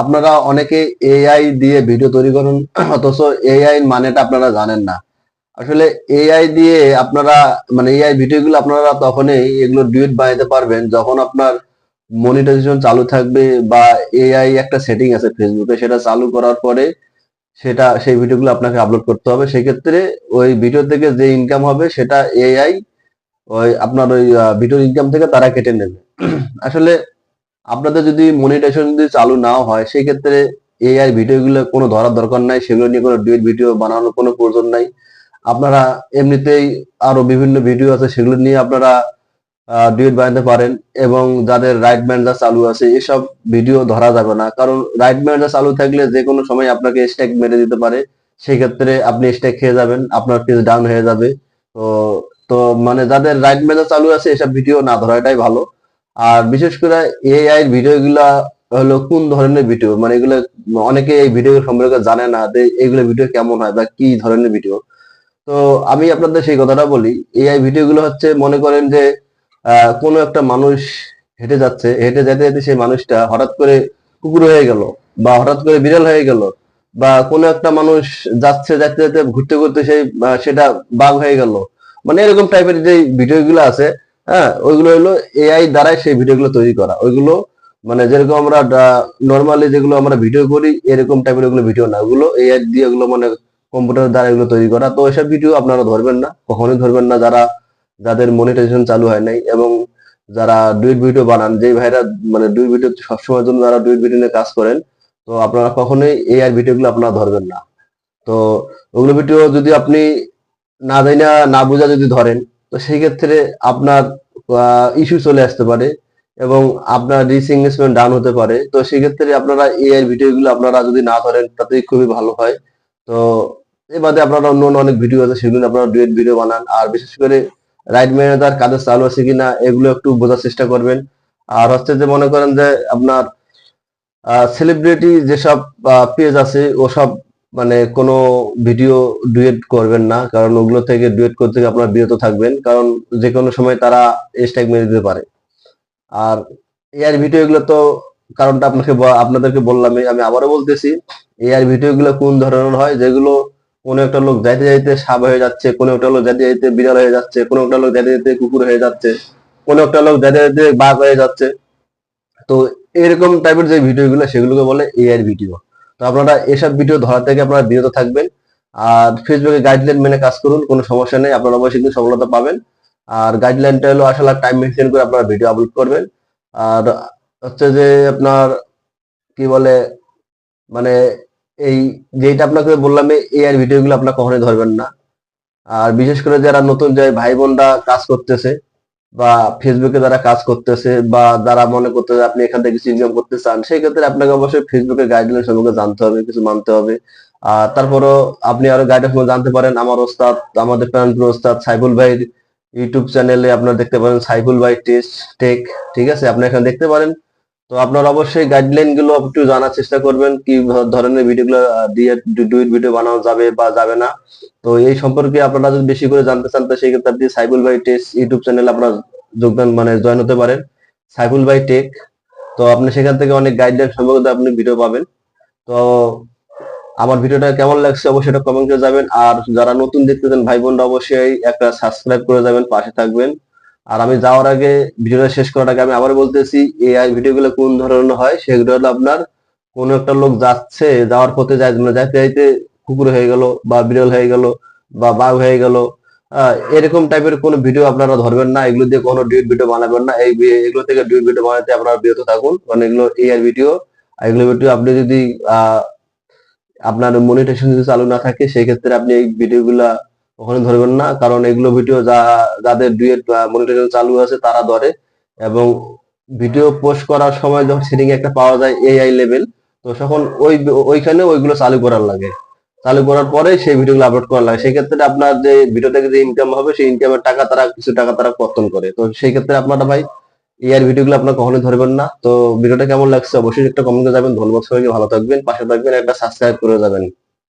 আপনারা অনেকে এআই দিয়ে ভিডিও তৈরি করেন, অথচ এআই মানেটা আপনারা জানেন না। আসলে এআই দিয়ে আপনারা মানে এআই ভিডিওগুলো আপনারা তখনই এগুলো ডিউট বানাতে পারবেন যখন আপনার মনিটাইজেশন চালু থাকবে বা এআই একটা সেটিং আছে ফেসবুকে সেটা চালু করার পরে সেটা, সেই ভিডিওগুলো আপনাকে আপলোড করতে হবে। সেক্ষেত্রে ওই ভিডিও থেকে যে ইনকাম হবে সেটা এআই ওই আপনার ওই ভিডিওর ইনকাম থেকে তারা কেটে নেবে। আসলে আপনাদের যদি মনিটাইজেশন যদি চালু না হয় সেই ক্ষেত্রে এআই ভিডিওগুলো কোনো ধরার দরকার নাই, সেগুলো নিয়ে কোনো ডুয়েট ভিডিও বানানোর কোনো প্রয়োজন নাই। আপনারা এমনিতেই আরও বিভিন্ন ভিডিও আছে, সেগুলো নিয়ে আপনারা ডুয়েট বানাতে পারেন এবং যাদের রাইট ম্যানেজার চালু আছে, এসব ভিডিও ধরা যাবে না। কারণ রাইট ম্যানেজার চালু থাকলে যে কোনো সময় আপনাকে স্ট্যাক মেরে দিতে পারে। সেই ক্ষেত্রে আপনি স্ট্যাক খেয়ে যাবেন, আপনার পেজ ডাউন হয়ে যাবে। তো তো মানে যাদের রাইট ম্যানেজার চালু আছে, এসব ভিডিও না ধরাটাই ভালো। আর বিশেষ করে এআই ভিডিও গুলা হলো কোন ধরনের ভিডিও? মানে এগুলো অনেকে এই ভিডিও সম্পর্কে জানে না যে এইগুলো ভিডিও কেমন হয় বা কি ধরনের ভিডিও? তো আমি আপনাদের সেই কথাটা বলি এআই ভিডিও গুলো হচ্ছে মনে করেন যে কোনো একটা মানুষ হেঁটে যাচ্ছে, হেঁটে যেতে যেতে সেই মানুষটা হঠাৎ করে কুকুর হয়ে গেল বা হঠাৎ করে বিড়াল হয়ে গেল বা কোনো একটা মানুষ যাচ্ছে যেতে যেতে ঘুরতে ঘুরতে সেই সেটা বাঘ হয়ে গেল। মানে এরকম টাইপের যে ভিডিও গুলো আছে হ্যাঁ ওইগুলো হলো এআই দ্বারাই সেই ভিডিওগুলো তৈরি করা। ওইগুলো মানে যেরকম আমরা নর্মালি যেগুলো আমরা ভিডিও করি, এরকম টাইপের ওগুলো ভিডিও না। ওগুলো এআই দিয়ে ওগুলো মানে কম্পিউটার দ্বারা এগুলো তৈরি করা। তো এসব ভিডিও আপনারা ধরবেন না, কখনোই ধরবেন না। যারা, যাদের মনিটাইজেশন চালু হয় নাই এবং যারা ডুইট ভিডিও বানান যে ভাইরা মানে ডুইট ভিডিও সবসময়ের জন্য যারা ডুইট ভিডিও নিয়ে কাজ করেন, তো আপনারা কখনোই এআই ভিডিওগুলো আপনারা ধরবেন না। তো ওগুলো ভিডিও যদি আপনি না জানি না না বোঝা যদি ধরেন তো সেই ক্ষেত্রে আপনার ইস্যু চলে আসতে পারে এবং আপনার রিচ এঙ্গেজমেন্ট ডাউন হতে পারে। তো সেক্ষেত্রে আপনারা এআই ভিডিওগুলো আপনারা যদি না ধরেন তাতে খুবই ভালো হয়। তো এর বাদে আপনারা অন্য অনেক ভিডিও আছে, সেগুলো আপনারা ডুয়েট ভিডিও বানান। আর বিশেষ করে রাইট ম্যানেজার কাজের চালু আছে কিনা, এগুলো একটু বোঝার চেষ্টা করবেন। আর হচ্ছে যে মনে করেন যে আপনার সেলিব্রিটি যেসব পেজ আছে, ওসব মানে কোনো ভিডিও ডুয়েট করবেন না, কারণ ওগুলো থেকে ডুয়েট করতে গিয়ে আপনারা বিরত থাকবেন, কারণ যে কোনো সময় তারা স্ট্যাগ মেরে দিতে পারে। আর এআর ভিডিও গুলো তো কারণটা আপনাকে আপনাদেরকে বললাম আমি আবারও বলতেছি এআর ভিডিও গুলো কোন ধরনের হয়? যেগুলো কোনো একটা লোক যাইতে যাইতে সাপ হয়ে যাচ্ছে, কোনো একটা লোক যাইতে যাইতে বিড়াল হয়ে যাচ্ছে, কোনো একটা লোক যাইতে যাইতে কুকুর হয়ে যাচ্ছে, কোনো একটা লোক যাইতে যাইতে বাঘ হয়ে যাচ্ছে। তো এরকম টাইপের যে ভিডিও গুলো সেগুলোকে বলে এআই ভিডিও তো আপনারা এসব ভিডিও ধরা থেকে আপনারা বিরত থাকবেন। আর ফেসবুকে গাইডলাইন মেনে কাজ করুন, কোনো সমস্যা নেই, আপনারা অবশ্যই কিন্তু সফলতা পাবেন। আর গাইডলাইনটা হলো আসলে টাইম মেনটেন করে আপনারা ভিডিও আপলোড করবেন। আর হচ্ছে যে আপনার কি বলে মানে এই যেটা আপনাকে বললাম, এই আর ভিডিওগুলো আপনার কখনোই ধরবেন না। আর বিশেষ করে যারা নতুন যে ভাই বোনরা কাজ করতেছে বা ফেসবুকে যারা কাজ করতেছে বা যারা মনে করতে আপনি এখান থেকে কিছু ইনকাম করতে চান সেই ক্ষেত্রে আপনাকে অবশ্যই ফেসবুকের গাইডলাইন সম্পর্কে জানতে হবে, কিছু মানতে হবে। আর তারপরও আপনি আরও গাইডলাইন সম্পর্কে জানতে পারেন। আমার ওস্তাদ, আমাদের প্রাণপ্রিয় ওস্তাদ সাইফুল ভাইয়ের ইউটিউব চ্যানেলে আপনারা দেখতে পারেন সাইফুল ভাই টেস্ট টেক ঠিক আছে? আপনি এখানে দেখতে পারেন। তো আপনারা অবশ্যই গাইডলাইনগুলো একটু জানার চেষ্টা করবেন কি ধরনের ভিডিওগুলো দিয়ে ডুইট ভিডিও বানানো যাবে বা যাবে না। তো এই সম্পর্কে আপনারা যদি বেশি করে জানতে চান, তো সেই ক্ষেত্রে আপনি সাইফুল ভাই টেক ইউটিউব চ্যানেল আপনার যোগদান মানে জয়েন হতে পারেন। সাইবুল ভাই টেক, তো আপনি সেখান থেকে অনেক গাইডলাইন সম্পর্কে আপনি ভিডিও পাবেন। তো আমার ভিডিওটা কেমন লাগছে অবশ্যই এটা কমেন্ট করে যাবেন আর যারা নতুন দেখতেছেন, ভাই বোনরা অবশ্যই একটা সাবস্ক্রাইব করে যাবেন, পাশে থাকবেন। আর আমি যাওয়ার আগে ভিডিওটা শেষ করার আগে আমি আবার বলতেছি এআই ভিডিওগুলো কোন ধরনের হয় সেগুলো হলো আপনার কোন একটা লোক যাচ্ছে, যাওয়ার পথে যায় মানে যাইতে যাইতে কুকুর হয়ে গেল বা বিড়াল হয়ে গেল বা বাঘ হয়ে গেল এরকম টাইপের কোনো ভিডিও আপনারা ধরবেন না, এগুলো দিয়ে কোনো ডিউট ভিডিও বানাবেন না। এই এগুলো থেকে ডিউট ভিডিও বানাতে আপনারা বিরত থাকুন, কারণ এগুলো এআই ভিডিও এগুলো ভিডিও আপনি যদি আপনার মনিটেশন যদি চালু না থাকে, সেই ক্ষেত্রে আপনি এই ভিডিওগুলা কখনো ধরবেন না, কারণ এগুলো ভিডিও যা, যাদের ডুয়েট মনিটেশন চালু আছে তারা ধরে। এবং ভিডিও পোস্ট করার সময় যখন সেটিং একটা পাওয়া যায় এআই লেভেল তো তখন ওই, ওইখানে ওইগুলো চালু করার লাগে। চালু করার পরে সেই ভিডিওগুলো আপলোড করা লাগে। সেই ক্ষেত্রে আপনার যে ভিডিও থেকে যে ইনকাম হবে, সেই ইনকামের টাকা তারা, কিছু টাকা তারা কর্তন করে। তো সেই ক্ষেত্রে আপনারা ভাই এআই ভিডিওগুলো আপনার কখনোই ধরবেন না। তো ভিডিওটা কেমন লাগছে অবশ্যই একটা কমেন্ট যাবেন ধন্যবাদ সবাইকে। ভালো থাকবেন, পাশে থাকবেন, একটা সাবস্ক্রাইব করে যাবেন।